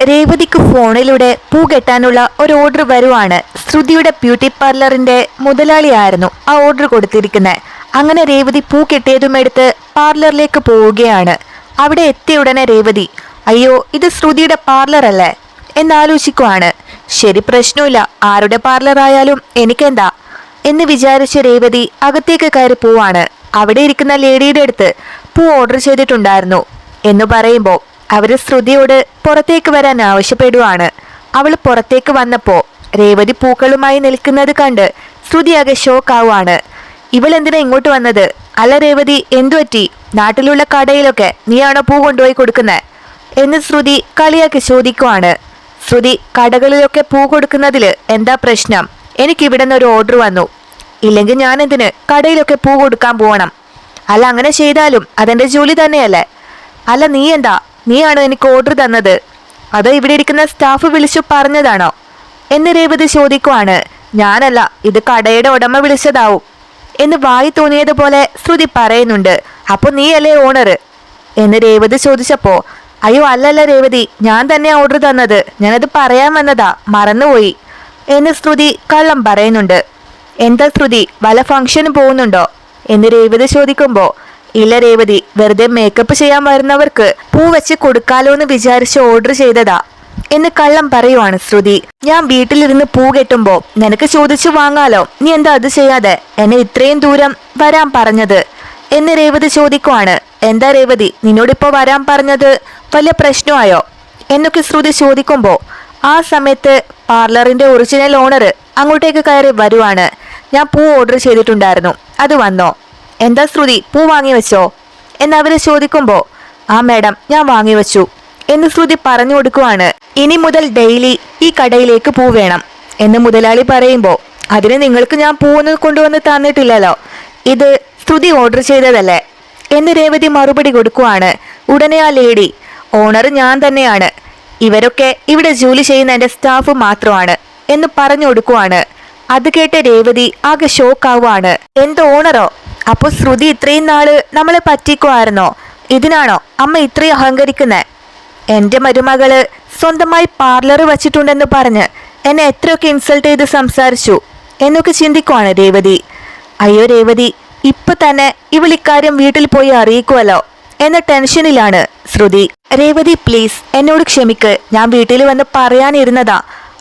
രേവതിക്ക് ഫോണിലൂടെ പൂ കെട്ടാനുള്ള ഒരു ഓർഡർ വരുവാണ്. ശ്രുതിയുടെ ബ്യൂട്ടി പാർലറിന്റെ മുതലാളിയായിരുന്നു ആ ഓർഡർ കൊടുത്തിരിക്കുന്നത് അങ്ങനെ രേവതി പൂ കെട്ടിയതും എടുത്ത് പാർലറിലേക്ക് പോവുകയാണ്. അവിടെ എത്തിയ ഉടനെ രേവതി അയ്യോ ഇത് ശ്രുതിയുടെ പാർലർ അല്ലേ എന്നാലോചിക്കുവാണ്. ശരി പ്രശ്നമില്ല. ആരുടെ പാർലർ ആയാലും എനിക്കെന്താ എന്ന് വിചാരിച്ച രേവതി അകത്തേക്ക് കയറി പോവാണ്. അവിടെ ഇരിക്കുന്ന ലേഡിയുടെ അടുത്ത് പൂ ഓർഡർ ചെയ്തിട്ടുണ്ടായിരുന്നു. എന്ന് പറയുമ്പോൾ അവർ ശ്രുതിയോട് പുറത്തേക്ക് വരാൻ ആവശ്യപ്പെടുവാണ്. അവൾ പുറത്തേക്ക് വന്നപ്പോ രേവതി പൂക്കളുമായി നിൽക്കുന്നത് കണ്ട് ശ്രുതി ആകെ ഷോക്കാവുകയാണ് ഇവൾ എന്തിനാ ഇങ്ങോട്ട് വന്നത്? അല്ല രേവതി എന്തു പറ്റി? നാട്ടിലുള്ള കടയിലൊക്കെ നീയാണോ പൂ കൊണ്ടുപോയി കൊടുക്കുന്നത് എന്ന് ശ്രുതി കളിയാക്കി ചോദിക്കുവാണ്. ശ്രുതി കടകളിലൊക്കെ പൂ കൊടുക്കുന്നതിൽ എന്താ പ്രശ്നം? എനിക്ക് ഇവിടെ നിന്ന് ഒരു ഓർഡർ വന്നു. ഇല്ലെങ്കിൽ ഞാൻ എന്തിന് കടയിലൊക്കെ പൂ കൊടുക്കാൻ പോകണം അല്ല അങ്ങനെ ചെയ്താലും അതെന്റെ ജോലി തന്നെയല്ലേ? അല്ല നീ എന്താ നീയാണോ എനിക്ക് ഓർഡർ തന്നത്. അതോ ഇവിടെ ഇരിക്കുന്ന സ്റ്റാഫ് വിളിച്ചു പറഞ്ഞതാണോ? എന്ന് രേവതി ചോദിക്കുവാണ്. ഞാനല്ല ഇത് കടയുടെ ഉടമ വിളിച്ചതാവും. എന്ന് വായി തോന്നിയതുപോലെ ശ്രുതി പറയുന്നുണ്ട്. അപ്പൊ നീയല്ലേ ഓണർ എന്ന് രേവതി ചോദിച്ചപ്പോൾ അയ്യോ അല്ലല്ല രേവതി ഞാൻ തന്നെ ഓർഡർ തന്നത്. ഞാനത് പറയാൻ വന്നതാ മറന്നുപോയി. എന്ന് ശ്രുതി കള്ളം പറയുന്നുണ്ട്. എന്താ ശ്രുതി വല ഫംഗ്ഷന് പോകുന്നുണ്ടോ? എന്ന് രേവതി ചോദിക്കുമ്പോ ഇല്ല രേവതി വെറുതെ മേക്കപ്പ് ചെയ്യാൻ വരുന്നവർക്ക് പൂ വെച്ച് കൊടുക്കാലോ എന്ന് വിചാരിച്ച് ഓർഡർ ചെയ്തതാ. എന്ന് കള്ളം പറയുവാണ് ശ്രുതി. ഞാൻ വീട്ടിലിരുന്ന് പൂ കെട്ടുമ്പോ നിനക്ക് ചോദിച്ചു വാങ്ങാലോ? നീ എന്താ അത് ചെയ്യാതെ? എന്നെ ഇത്രയും ദൂരം വരാൻ പറഞ്ഞത്? എന്ന് രേവതി ചോദിക്കുവാണ്. എന്താ രേവതി നിന്നോടിപ്പോ വരാൻ പറഞ്ഞത് വലിയ പ്രശ്നമായോ? എന്നൊക്കെ ശ്രുതി ചോദിക്കുമ്പോ ആ സമയത്ത് പാർലറിന്റെ ഒറിജിനൽ ഓണർ അങ്ങോട്ടേക്ക് കയറി വരുവാണ്. ഞാൻ പൂ ഓർഡർ ചെയ്തിട്ടുണ്ടായിരുന്നു. അത് വന്നോ? എന്താ ശ്രുതി പൂ വാങ്ങി വെച്ചോ? എന്ന് അവർ ചോദിക്കുമ്പോ ആ മാഡം ഞാൻ വാങ്ങി വെച്ചു. എന്ന് ശ്രുതി പറഞ്ഞു കൊടുക്കുവാണ് ഇനി മുതൽ ഡെയിലി ഈ കടയിലേക്ക് പൂ വേണം. എന്ന് മുതലാളി പറയുമ്പോൾ അതിന് നിങ്ങൾക്ക് ഞാൻ പൂവൊന്നും കൊണ്ടുവന്ന് തന്നിട്ടില്ലല്ലോ. ഇത് ശ്രുതി ഓർഡർ ചെയ്തതല്ലേ? എന്ന് രേവതി മറുപടി കൊടുക്കുവാണ് ഉടനെ ആ ലേഡി ഓണർ ഞാൻ തന്നെയാണ്. ഇവരൊക്കെ ഇവിടെ ജോലി ചെയ്യുന്ന എന്റെ സ്റ്റാഫ് മാത്രമാണ്. എന്ന് പറഞ്ഞു കൊടുക്കുവാണ്. അത് കേട്ട രേവതി ആകെ ഷോക്കാവുകയാണ് എന്ത് ഓണറോ? അപ്പൊ ശ്രുതി ഇത്രയും നാൾ നമ്മളെ പറ്റിക്കുമായിരുന്നോ ഇതിനാണോ അമ്മ ഇത്രയും അഹങ്കരിക്കുന്നേ? എന്റെ മരുമകൾ സ്വന്തമായി പാർലർ വച്ചിട്ടുണ്ടെന്ന് പറഞ്ഞ് എന്നെ എത്രയൊക്കെ ഇൻസൾട്ട് ചെയ്ത് സംസാരിച്ചു എന്നൊക്കെ ചിന്തിക്കുവാണ് രേവതി. അയ്യോ രേവതി ഇപ്പൊ തന്നെ ഇവൾ ഇക്കാര്യം വീട്ടിൽ പോയി അറിയിക്കുമല്ലോ എന്ന ടെൻഷനിലാണ് ശ്രുതി. രേവതി പ്ലീസ് എന്നോട് ക്ഷമിക്ക്. ഞാൻ വീട്ടിൽ വന്ന് പറയാനിരുന്നതാ.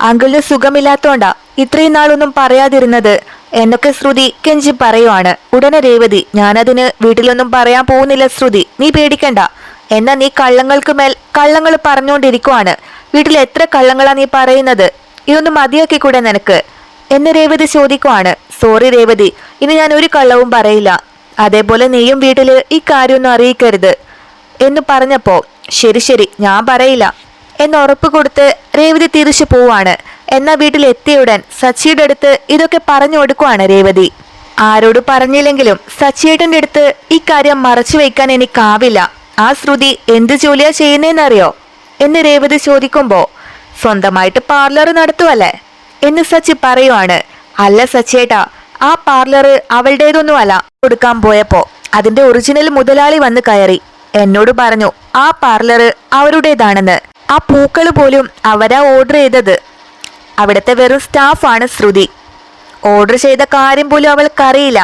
അങ്കിളിന് സുഖമില്ലാത്തോണ്ടാ ഇത്രയും നാളൊന്നും പറയാതിരുന്നത്. എന്നൊക്കെ ശ്രുതി കെഞ്ചി പറയുവാണ്. ഉടനെ രേവതി ഞാനതിന് വീട്ടിലൊന്നും പറയാൻ പോകുന്നില്ല ശ്രുതി. നീ പേടിക്കണ്ട. എന്നാ നീ കള്ളങ്ങൾക്ക് മേൽ കള്ളങ്ങൾ പറഞ്ഞുകൊണ്ടിരിക്കുവാണ്. വീട്ടിൽ എത്ര കള്ളങ്ങളാ നീ പറയുന്നത്? ഇതൊന്നും മതിയാക്കി കൂടെ നിനക്ക്? എന്ന് രേവതി ചോദിക്കുവാണ്. സോറി രേവതി ഇനി ഞാൻ ഒരു കള്ളവും പറയില്ല. അതേപോലെ നീയും വീട്ടിൽ ഈ കാര്യമൊന്നും അറിയിക്കരുത്. എന്ന് പറഞ്ഞപ്പോ ശരി ശരി ഞാൻ പറയില്ല. എന്ന് ഉറപ്പ് കൊടുത്ത് രേവതി തിരിച്ചു പോവാണ്. എന്നാ വീട്ടിൽ എത്തിയുടൻ സച്ചിയുടെ അടുത്ത് ഇതൊക്കെ പറഞ്ഞു കൊടുക്കുവാണ് രേവതി. ആരോട് പറഞ്ഞില്ലെങ്കിലും സച്ചിയേട്ടന്റെ അടുത്ത് ഇക്കാര്യം കാര്യം മറച്ചു വയ്ക്കാൻ എനിക്കാവില്ല ആ ശ്രുതി എന്ത് ജോലിയാ ചെയ്യുന്നതെന്നറിയോ എന്ന് രേവതി ചോദിക്കുമ്പോ സ്വന്തമായിട്ട് പാർലർ നടത്തുവല്ലേ? എന്ന് സച്ചി പറയുവാണ് അല്ല സച്ചിയേട്ടാ ആ പാർലർ അവളുടേതൊന്നും അല്ല കൊടുക്കാൻ പോയപ്പോ അതിന്റെ ഒറിജിനൽ മുതലാളി വന്ന് കയറി. എന്നോട് പറഞ്ഞു ആ പാർലർ അവരുടേതാണെന്ന്. ആ പൂക്കൾ പോലും അവരാ ഓർഡർ ചെയ്തത്. അവിടുത്തെ വെറും സ്റ്റാഫാണ് ശ്രുതി. ഓർഡർ ചെയ്ത കാര്യം പോലും അവൾക്കറിയില്ല.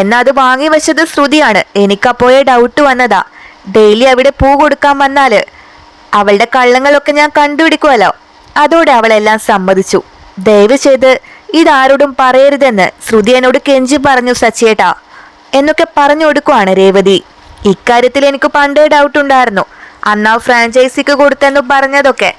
എന്നാ അത് വാങ്ങി വെച്ചത് ശ്രുതിയാണ്. എനിക്കപ്പോഴേ ഡൗട്ട് വന്നതാ. ഡെയിലി അവിടെ പൂ കൊടുക്കാൻ വന്നാൽ അവളുടെ കള്ളങ്ങളൊക്കെ ഞാൻ കണ്ടുപിടിക്കുമല്ലോ അതോടെ അവളെല്ലാം സമ്മതിച്ചു. ദയവ് ചെയ്ത് ഇതാരോടും പറയരുതെന്ന് ശ്രുതി എന്നോട് കെഞ്ചി പറഞ്ഞു സച്ചേട്ടാ എന്നൊക്കെ പറഞ്ഞു കൊടുക്കുവാണ് രേവതി. ഇക്കാര്യത്തിൽ എനിക്ക് പണ്ടേ ഡൗട്ട് ഉണ്ടായിരുന്നു. അന്നാ ഫ്രാഞ്ചൈസിക്ക് കൊടുത്തെന്ന് പറഞ്ഞതൊക്കെ.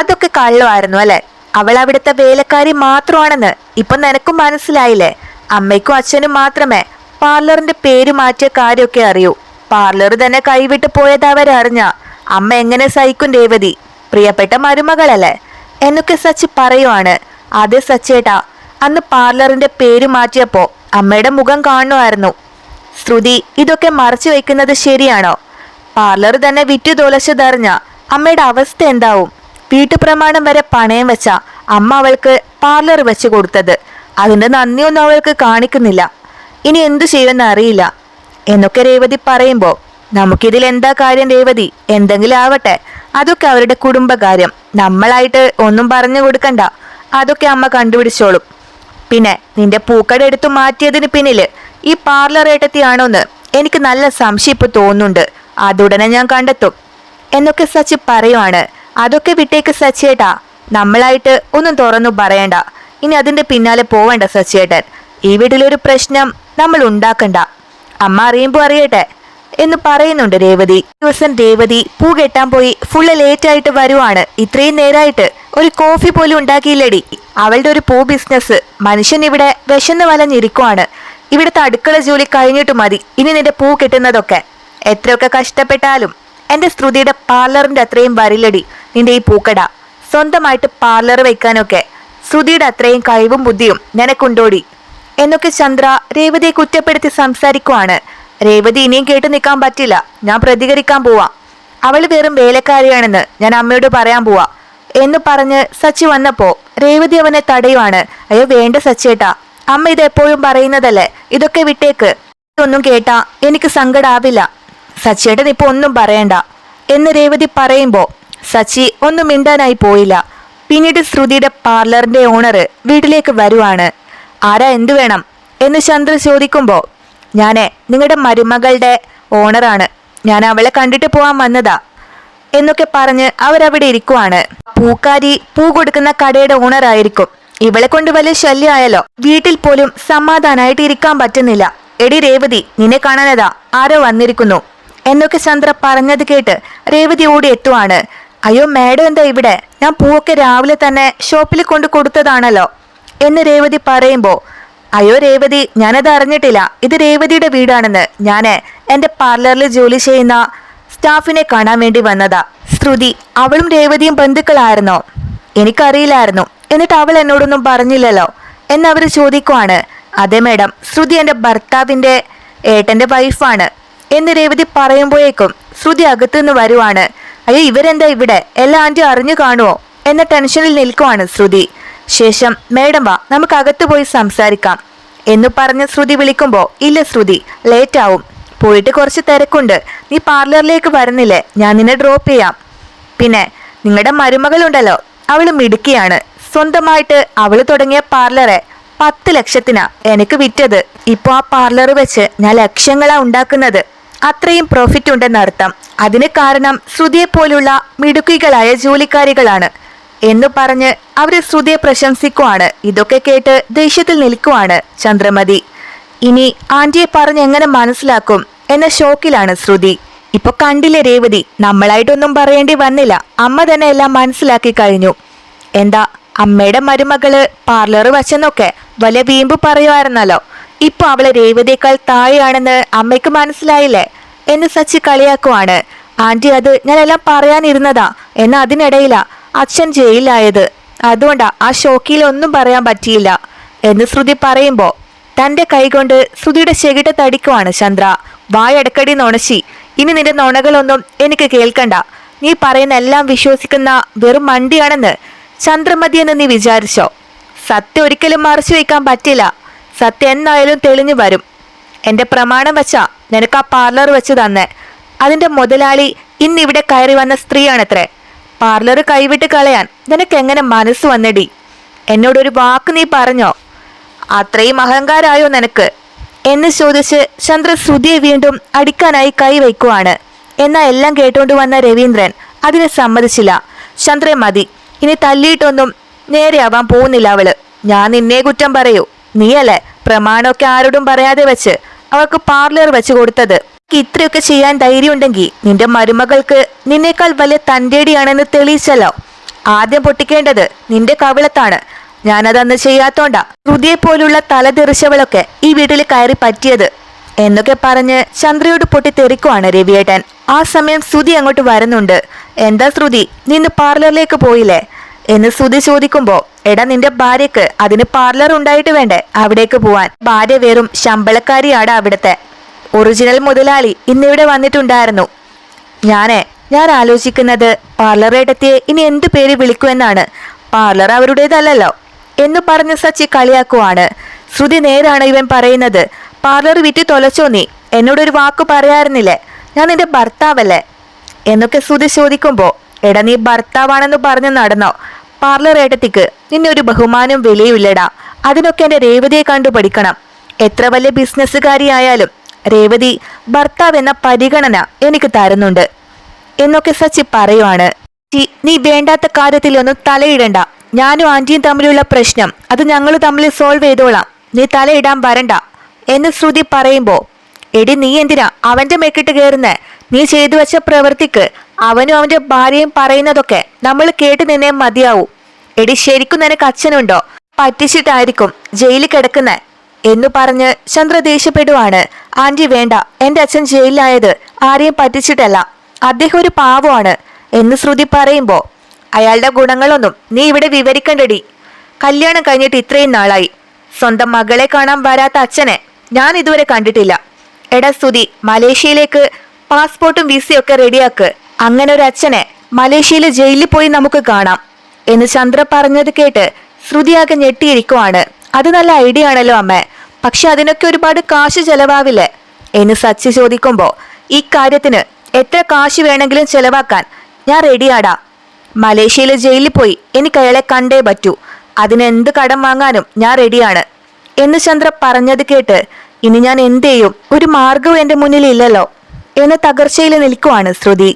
അതൊക്കെ കള്ളമായിരുന്നു അല്ലെ? അവൾ അവിടുത്തെ വേലക്കാരി മാത്രമാണെന്ന് ഇപ്പൊ നിനക്കും മനസ്സിലായില്ലേ? അമ്മയ്ക്കും അച്ഛനും മാത്രമേ പാർലറിന്റെ പേര് മാറ്റിയ കാര്യമൊക്കെ അറിയൂ. പാർലർ തന്നെ കൈവിട്ട് പോയത് അവരറിഞ്ഞ. അമ്മ എങ്ങനെ സഹിക്കും രേവതി? പ്രിയപ്പെട്ട മരുമകളല്ലേ? എന്നൊക്കെ സച്ചി പറയുവാണ്. അതെ സച്ചേട്ടാ അന്ന് പാർലറിന്റെ പേര് മാറ്റിയപ്പോ അമ്മയുടെ മുഖം കാണുമായിരുന്നു. ശ്രുതി ഇതൊക്കെ മറച്ചു വെക്കുന്നത് ശരിയാണോ? പാർലർ തന്നെ വിറ്റു തോലച്ചതറിഞ്ഞ അമ്മയുടെ അവസ്ഥ എന്താവും? വീട്ടുപ്രമാണം വരെ പണയം വെച്ച അമ്മ അവൾക്ക് പാർലർ വെച്ച് കൊടുത്തത്. അതിന്റെ നന്ദിയൊന്നും അവൾക്ക് കാണിക്കുന്നില്ല. ഇനി എന്തു ചെയ്യുമെന്ന് അറിയില്ല. എന്നൊക്കെ രേവതി പറയുമ്പോ നമുക്കിതിൽ എന്താ കാര്യം രേവതി? എന്തെങ്കിലും ആവട്ടെ. അതൊക്കെ അവരുടെ കുടുംബകാര്യം. നമ്മളായിട്ട് ഒന്നും പറഞ്ഞു കൊടുക്കണ്ട. അതൊക്കെ അമ്മ കണ്ടുപിടിച്ചോളും. പിന്നെ നിന്റെ പൂക്കട എടുത്തു മാറ്റിയതിന് പിന്നിൽ ഈ പാർലർ ഏട്ടത്തിയാണോന്ന് എനിക്ക് നല്ല സംശയം ഇപ്പൊ തോന്നുന്നുണ്ട്. അതുടനെ ഞാൻ കണ്ടെത്തും. എന്നൊക്കെ സച്ചി പറയുവാണ്. അതൊക്കെ വിട്ടേക്ക് സച്ചിയേട്ടാ. നമ്മളായിട്ട് ഒന്നും തുറന്നു പറയണ്ട. ഇനി അതിന്റെ പിന്നാലെ പോവണ്ട സച്ചിയേട്ടൻ. ഈ വീട്ടിലൊരു പ്രശ്നം നമ്മൾ ഉണ്ടാക്കണ്ട. അമ്മ അറിയുമ്പോ അറിയട്ടെ. എന്ന് പറയുന്നുണ്ട് രേവതി. ദിവസം രേവതി പൂ കെട്ടാൻ പോയി ഫുള്ള് ലേറ്റ് ആയിട്ട് വരുവാണ്. ഇത്രയും നേരായിട്ട് ഒരു കോഫി പോലും ഉണ്ടാക്കിയില്ലടി. അവളുടെ ഒരു പൂ ബിസിനസ് മനുഷ്യൻ ഇവിടെ വിശന്ന് വലഞ്ഞിരിക്കുവാണ്. ഇവിടുത്തെ അടുക്കള ജോലി കഴിഞ്ഞിട്ട് മതി. ഇനി നിന്റെ പൂ കിട്ടുന്നതൊക്കെ. എത്രയൊക്കെ കഷ്ടപ്പെട്ടാലും എന്റെ ശ്രുതിയുടെ പാർലറിന്റെ അത്രയും വരില്ലടി. നിന്റെ ഈ പൂക്കട സ്വന്തമായിട്ട് പാർലർ വെക്കാനൊക്കെ ശ്രുതിയുടെ അത്രയും കഴിവും ബുദ്ധിയും നിനക്കുണ്ടോടി? എന്നൊക്കെ ചന്ദ്ര രേവതിയെ കുറ്റപ്പെടുത്തി സംസാരിക്കുവാണ്. രേവതി ഇനിയും കേട്ടു നിൽക്കാൻ പറ്റില്ല. ഞാൻ പ്രതികരിക്കാൻ പോവാം. അവൾ വെറും വേലക്കാരിയാണെന്ന് ഞാൻ അമ്മയോട് പറയാൻ പോവാ. എന്ന് പറഞ്ഞ് സച്ചി വന്നപ്പോ രേവതി അവനെ തടയുവാണ്. അയ്യോ വേണ്ട സച്ചേട്ടാ. അമ്മ ഇത് എപ്പോഴും പറയുന്നതല്ലേ? ഇതൊക്കെ വിട്ടേക്ക്. ഇതൊന്നും കേട്ടാ എനിക്ക് സങ്കടാവില്ല. സച്ചിയേട്ടൻ ഇപ്പൊ ഒന്നും പറയണ്ട. എന്ന് രേവതി പറയുമ്പോ സച്ചി ഒന്നും മിണ്ടാനായി പോയില്ല. പിന്നീട് ശ്രുതിയുടെ പാർലറിന്റെ ഓണർ വീട്ടിലേക്ക് വരുവാണ്. ആരാ എന്തു വേണം? എന്ന് ചന്ദ്ര ചോദിക്കുമ്പോൾ ഞാൻ നിങ്ങളുടെ മരുമകളുടെ ഓണറാണ് ഞാൻ അവളെ കണ്ടിട്ട് പോവാൻ വന്നതാ. എന്നൊക്കെ പറഞ്ഞ് അവരവിടെ ഇരിക്കുവാണ്. പൂക്കാരി പൂ കൊടുക്കുന്ന കടയുടെ ഓണർ ആയിരിക്കും. ഇവളെ കൊണ്ട് വലിയ ശല്യമായല്ലോ. വീട്ടിൽ പോലും സമാധാനായിട്ട് ഇരിക്കാൻ പറ്റുന്നില്ല. എടി രേവതി നിന്നെ കാണാനതാ ആരോ വന്നിരിക്കുന്നു. എന്നൊക്കെ ചന്ദ്ര പറഞ്ഞത് കേട്ട് രേവതി ഓടി എത്തുവാണ്. അയ്യോ മാഡം എന്താ ഇവിടെ? ഞാൻ പൂവൊക്കെ രാവിലെ തന്നെ ഷോപ്പിൽ കൊണ്ട് കൊടുത്തതാണല്ലോ. എന്ന് രേവതി പറയുമ്പോൾ അയ്യോ രേവതി ഞാനത് അറിഞ്ഞിട്ടില്ല. ഇത് രേവതിയുടെ വീടാണെന്ന്. ഞാൻ എന്റെ പാർലറിൽ ജോലി ചെയ്യുന്ന സ്റ്റാഫിനെ കാണാൻ വേണ്ടി വന്നതാ. ശ്രുതി അവളും രേവതിയും ബന്ധുക്കളായിരുന്നോ? എനിക്കറിയില്ലായിരുന്നു. എന്നിട്ട് അവൾ എന്നോടൊന്നും പറഞ്ഞില്ലല്ലോ. എന്നവർ ചോദിക്കുവാണ്. അതെ മേഡം ശ്രുതി എന്റെ ഭർത്താവിന്റെ ഏട്ടന്റെ വൈഫാണ് എന്ന് രേവതി പറയുമ്പോഴേക്കും ശ്രുതി അകത്തുനിന്ന് വരുവാണ്. അയ്യോ ഇവരെന്താ ഇവിടെ? എല്ലാ ആന്റി അറിഞ്ഞു കാണുമോ എന്ന ടെൻഷനിൽ നിൽക്കുവാണ് ശ്രുതി. ശേഷം മേഡം വാ നമുക്ക് അകത്ത് പോയി സംസാരിക്കാം. എന്ന് പറഞ്ഞ ശ്രുതി വിളിക്കുമ്പോ ഇല്ല ശ്രുതി ലേറ്റ് ആവും പോയിട്ട് കുറച്ച് തിരക്കുണ്ട്. നീ പാർലറിലേക്ക് വരുന്നില്ലേ? ഞാൻ നിന്നെ ഡ്രോപ്പ് ചെയ്യാം. പിന്നെ നിങ്ങളുടെ മരുമകളുണ്ടല്ലോ അവൾ മിടുക്കിയാണ്. സ്വന്തമായിട്ട് അവൾ തുടങ്ങിയ പാർലറെ പത്ത് ലക്ഷത്തിനാ എനിക്ക് വിറ്റത്. ഇപ്പൊ ആ പാർലർ വെച്ച് ഞാൻ ലക്ഷങ്ങളാ ഉണ്ടാക്കുന്നത്. അത്രയും പ്രോഫിറ്റ് ഉണ്ടെന്നർത്ഥം അതിന് കാരണം ശ്രുതിയെ പോലുള്ള മിടുക്കികളായ ജോലിക്കാരികളാണ്. എന്ന് പറഞ്ഞ് അവർ ശ്രുതിയെ പ്രശംസിക്കുവാണ്. ഇതൊക്കെ കേട്ട് ദേഷ്യത്തിൽ നിൽക്കുവാണ് ചന്ദ്രമതി. ഇനി ആന്റിയെ പറഞ്ഞ് എങ്ങനെ മനസ്സിലാക്കും എന്ന ഷോക്കിലാണ് ശ്രുതി. ഇപ്പൊ കണ്ടില്ലേ രേവതി നമ്മളായിട്ടൊന്നും പറയേണ്ടി വന്നില്ല. അമ്മ തന്നെ എല്ലാം മനസ്സിലാക്കി കഴിഞ്ഞു. എന്താ അമ്മയുടെ മരുമകൾ പാർലർ വച്ചെന്നൊക്കെ വലിയ വീമ്പ് പറയുമായിരുന്നല്ലോ ഇപ്പൊ അവൾ രേവതിയേക്കാൾ താഴെയാണെന്ന് അമ്മയ്ക്ക് മനസ്സിലായില്ലേ? എന്ന് സച്ചി കളിയാക്കുവാണ്. ആന്റി അത് ഞാനെല്ലാം പറയാനിരുന്നതാ. എന്നാ അതിനിടയിലാ. അച്ഛൻ ജയിലിലായത്. അതുകൊണ്ടാ ആ ഷോക്കിൽ ഒന്നും പറയാൻ പറ്റിയില്ല. എന്ന് ശ്രുതി പറയുമ്പോ തന്റെ കൈകൊണ്ട് ശ്രുതിയുടെ ചെകിട്ട തടിക്കുവാണ് ചന്ദ്ര. വായടക്കടി നുണശി ഇനി നിന്റെ നുണകളൊന്നും എനിക്ക് കേൾക്കണ്ട. നീ പറയുന്ന എല്ലാം വിശ്വസിക്കുന്ന വെറും മണ്ടിയാണെന്ന് ചന്ദ്രമതി എന്ന് നീ വിചാരിച്ചോ? സത്യം ഒരിക്കലും മറച്ചു വയ്ക്കാൻ പറ്റില്ല. സത്യം എന്നായാലും തെളിഞ്ഞു വരും. എന്റെ പ്രമാണം വെച്ചാ നിനക്ക് ആ പാർലർ വെച്ച് തന്നെ. അതിന്റെ മുതലാളി ഇന്നിവിടെ കയറി വന്ന സ്ത്രീയാണത്രേ. പാർലർ കൈവിട്ട് കളയാൻ നിനക്ക് എങ്ങനെ മനസ്സ് വന്നടി? എന്നോടൊരു വാക്ക് നീ പറഞ്ഞോ? അത്രയും അഹങ്കാരായോ നിനക്ക്? എന്ന് ചോദിച്ച് ചന്ദ്ര ശ്രുതിയെ വീണ്ടും അടിക്കാനായി കൈവയ്ക്കുവാണ് എന്നാ എല്ലാം കേട്ടുകൊണ്ട് വന്ന രവീന്ദ്രൻ അതിനെ സമ്മതിച്ചില്ല. ചന്ദ്രൻ മതി. ഇനി തല്ലിയിട്ടൊന്നും നേരെയാവാൻ പോകുന്നില്ല അവൾ. ഞാൻ നിന്നെ കുറ്റം പറയൂ. നീയല്ലേ? പ്രമാണമൊക്കെ ആരോടും പറയാതെ വെച്ച് അവൾക്ക് പാർലർ വെച്ച് കൊടുത്തത്. ഇത്രയൊക്കെ ചെയ്യാൻ ധൈര്യമുണ്ടെങ്കിൽ നിന്റെ മരുമകൾക്ക് നിന്നേക്കാൾ വലിയ തന്റേടിയാണെന്ന് തെളിയിച്ചല്ലോ. ആദ്യം പൊട്ടിക്കേണ്ടത് നിന്റെ കവിളത്താണ്. ഞാനതന്ന് ചെയ്യാത്തോണ്ടാ. ഹൃദയെ പോലുള്ള തലതെറിച്ചവളൊക്കെ ഈ വീട്ടിൽ കയറി പറ്റിയത്. എന്നൊക്കെ പറഞ്ഞ് ചന്ദ്രയോട് പൊട്ടി തെറിക്കുവാണ് രവിയേട്ടൻ. ആ സമയം ശ്രുതി അങ്ങോട്ട് വരുന്നുണ്ട്. എന്താ ശ്രുതി? നിന്ന് പാർലറിലേക്ക് പോയില്ലേ? എന്ന് ശ്രുതി ചോദിക്കുമ്പോ എടാ നിന്റെ ഭാര്യക്ക് അതിന് പാർലർ ഉണ്ടായിട്ട് വേണ്ടേ? അവിടേക്ക് പോവാൻ. ഭാര്യ വെറും ശമ്പളക്കാരിയാണ് അവിടുത്തെ. ഒറിജിനൽ മുതലാളി ഇന്നിവിടെ വന്നിട്ടുണ്ടായിരുന്നു. ഞാനേ ഞാൻ ആലോചിക്കുന്നത് പാർലർ ഏട്ടത്തിയെ ഇനി എന്ത് പേര് വിളിക്കുമെന്നാണ്. പാർലർ അവരുടേതല്ലല്ലോ. എന്ന് പറഞ്ഞ് സച്ചി കളിയാക്കുവാണ്. ശ്രുതി നേരാണ് ഇവൻ പറയുന്നത്. പാർലർ വിറ്റ് തൊലച്ചോ നീ? എന്നോടൊരു വാക്ക് പറയാറുന്നില്ലേ? ഞാൻ നിന്റെ ഭർത്താവല്ലേ? എന്നൊക്കെ ശ്രുതി ചോദിക്കുമ്പോ എടാ നീ ഭർത്താവാണെന്ന് പറഞ്ഞ് നടന്നോ? പാർലർ ഏട്ടത്തിക്ക് നിന്നെ ഒരു ബഹുമാനം വിലയുമില്ലടാ. അതിനൊക്കെ എന്റെ രേവതിയെ കണ്ടു പഠിക്കണം. എത്ര വലിയ ബിസിനസ്സുകാരിയായാലും രേവതി ഭർത്താവ് എന്ന പരിഗണന എനിക്ക് തരുന്നുണ്ട്. എന്നൊക്കെ സച്ചി പറയുവാണ്. നീ വേണ്ടാത്ത കാര്യത്തിലൊന്നും തലയിടണ്ട. ഞാനും ആന്റിയും തമ്മിലുള്ള പ്രശ്നം അത് ഞങ്ങൾ തമ്മിൽ സോൾവ് ചെയ്തോളാം. നീ തലയിടാൻ വരണ്ട. എന്ന് ശ്രുതി പറയുമ്പോ എടി നീ എന്തിനാ അവന്റെ മെക്കിട്ട് കയറുന്നേ നീ ചെയ്തു വെച്ച പ്രവൃത്തിക്ക് അവനും അവന്റെ ഭാര്യയും പറയുന്നതൊക്കെ നമ്മൾ കേട്ട് നിന്നെ മതിയാവൂ. എടി ശരിക്കും നിനക്ക് അച്ഛനുണ്ടോ? പറ്റിച്ചിട്ടായിരിക്കും ജയിലിൽ കിടക്കുന്ന എന്നു പറഞ്ഞ് ചന്ദ്ര ദേഷ്യപ്പെടുവാണ്. ആന്റി വേണ്ട എന്റെ അച്ഛൻ ജയിലിലായത് ആരെയും പറ്റിച്ചിട്ടല്ല. അദ്ദേഹം ഒരു പാവമാണ് എന്ന് ശ്രുതി പറയുമ്പോ അയാളുടെ ഗുണങ്ങളൊന്നും നീ ഇവിടെ വിവരിക്കണ്ടടി. കല്യാണം കഴിഞ്ഞിട്ട് ഇത്രയും നാളായി. സ്വന്തം മകളെ കാണാൻ വരാത്ത അച്ഛനെ ഞാൻ ഇതുവരെ കണ്ടിട്ടില്ല. എടാ സ്തുതി മലേഷ്യയിലേക്ക് പാസ്പോർട്ടും വിസയൊക്കെ റെഡിയാക്ക് അങ്ങനെ ഒരു അച്ഛനെ മലേഷ്യയിലെ ജയിലിൽ പോയി നമുക്ക് കാണാം. എന്ന് ചന്ദ്ര പറഞ്ഞത് കേട്ട് ശ്രുതിയാകെ ഞെട്ടിയിരിക്കുവാണ്. അത് നല്ല ഐഡിയ ആണല്ലോ അമ്മ. പക്ഷെ അതിനൊക്കെ ഒരുപാട് കാശ് ചെലവാവില്ലേ? എന്ന് സച്ചി ചോദിക്കുമ്പോൾ ഈ കാര്യത്തിന് എത്ര കാശ് വേണമെങ്കിലും ചെലവാക്കാൻ ഞാൻ റെഡിയാടാ മലേഷ്യയിലെ ജയിലിൽ പോയി എനിക്ക് അയാളെ കണ്ടേ പറ്റൂ. അതിന് എന്ത് കടം വാങ്ങാനും ഞാൻ റെഡിയാണ് എന്ന് ചന്ദ്ര പറഞ്ഞത് കേട്ട് ഇനി ഞാൻ എന്ത് ചെയ്യും? ഒരു മാർഗവും എന്റെ മുന്നിൽ ഇല്ലല്ലോ എന്ന് തകർച്ചയിൽ നിൽക്കുവാണ് ശ്രുതി.